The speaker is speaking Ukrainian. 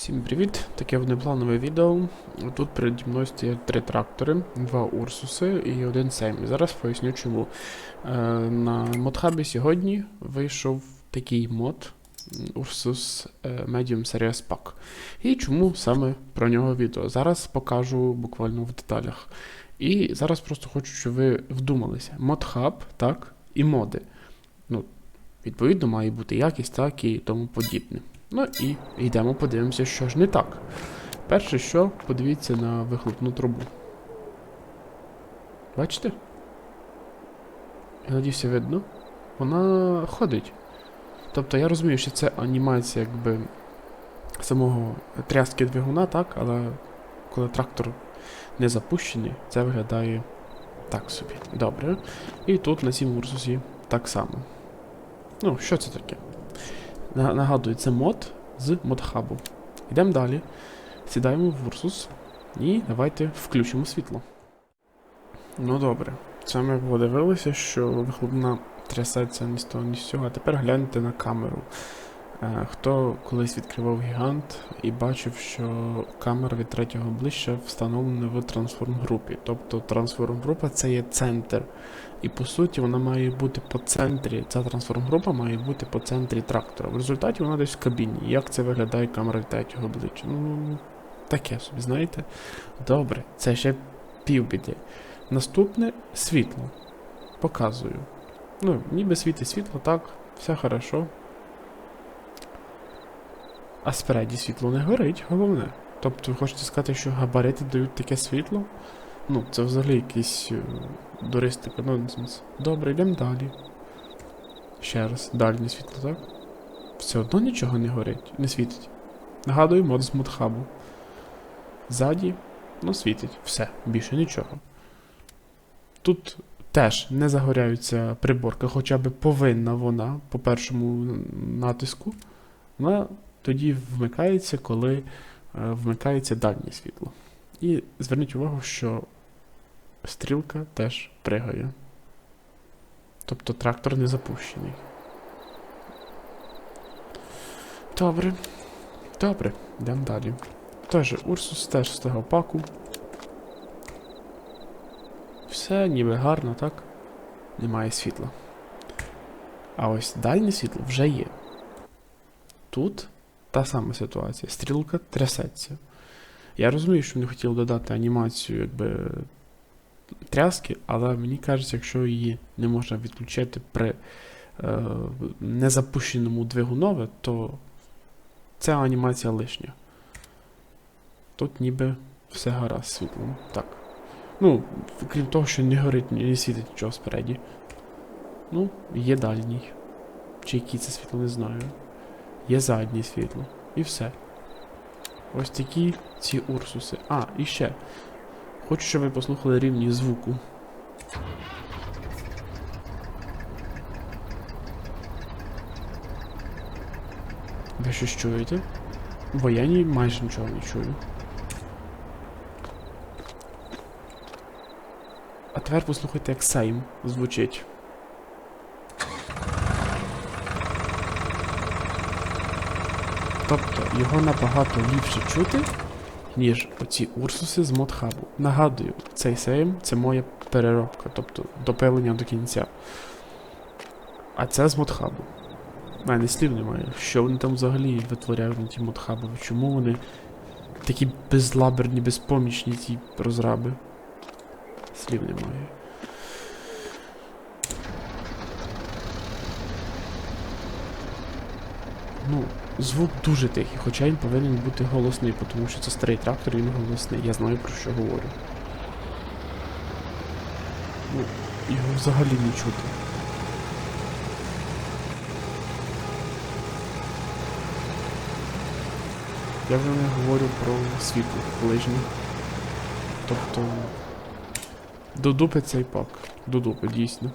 Всім привіт! Таке внепланове відео. Тут переді мною стоять три трактори, два Урсуси і один Сейм. Зараз поясню чому. Е, на модхабі сьогодні вийшов такий мод Ursus е, Medium Series Pack. І чому саме про нього відео? Зараз покажу буквально в деталях. І зараз просто хочу, щоб ви вдумалися. Модхаб, так, і моди. Ну, відповідно, має бути якість, так і тому подібне. Ну і йдемо подивимося, що ж не так. Перше, що, подивіться на вихлопну трубу. Бачите? Я надіюся, видно. Вона ходить. Тобто я розумію, що це анімація якби самого тряски двигуна, так, але коли трактор не запущений, це виглядає так собі. Добре. І тут на цім урсусі так само. Ну, що це таке? На- Нагадую, це мод з модхабу. Йдемо далі. Сідаємо в Ursus і давайте включимо світло. Ну добре. Це ми подивилися, що вихлопна трясеться ні з того, ні з цього. А тепер гляньте на камеру. Е, Хто колись відкривав гігант і бачив, що камера від третього ближче встановлена в трансформ-групі. Тобто трансформ-група це є центр. І по суті вона має бути по центрі. Ця трансформ-група має бути по центрі трактора. В результаті вона десь в кабіні. Як це виглядає камера від третього обличчя? Ну, таке собі, знаєте? Добре, це ще півбіди. Наступне світло. Показую. Ну, ніби світить світло, так, все хорошо. А спереді світло не горить, головне. Тобто ви хочете сказати, що габарити дають таке світло? Ну, це взагалі якийсь е, дуристика, нонсенс. Добре, йдемо далі. Ще раз, дальнє світло, так? Все одно нічого не горить, не світить. Нагадую, мод з модхабу. Ззаді, ну світить. Все, більше нічого. Тут теж не загоряються приборки, хоча б повинна вона по першому натиску. Вона тоді вмикається, коли е, вмикається дальнє світло. І зверніть увагу, що стрілка теж пригає. Тобто трактор не запущений. Добре. Добре, йдемо далі. Теж Урсус теж з того паку. Все ніби гарно, так? Немає світла. А ось дальнє світло вже є. Тут та сама ситуація. Стрілка трясеться. Я розумію, що вони хотіли додати анімацію якби тряски, але мені кажеться, якщо її не можна відключити при е, незапущеному двигунове, то ця анімація лишня. Тут ніби все гаразд світлом. Так. Ну, крім того, що не горить, не світить нічого спереді. Ну, є дальній. Чи який це світло, не знаю. Є заднє світло. І все. Ось такі ці урсуси. А, і ще. Хочу, щоб ви послухали рівні звуку. Ви щось чуєте? Бо я ні, майже нічого не чую. А тепер послухайте, як Сейм звучить. Тобто його набагато ліпше чути, ніж оці урсуси з модхабу. Нагадую, цей сейм це моя переробка, тобто допилення до кінця. А це з модхабу. Мене слів немає. Що вони там взагалі витворяють на ті модхаби? Чому вони такі безлаберні, безпомічні ці розраби? Слів немає. Ну, звук дуже тихий, хоча він повинен бути голосний, тому що це старий трактор, він голосний. Я знаю про що говорю. Ну, його взагалі не чути. Я вже не говорю про світло ближнє. Тобто. До дупи цей пак. До дупи, дійсно.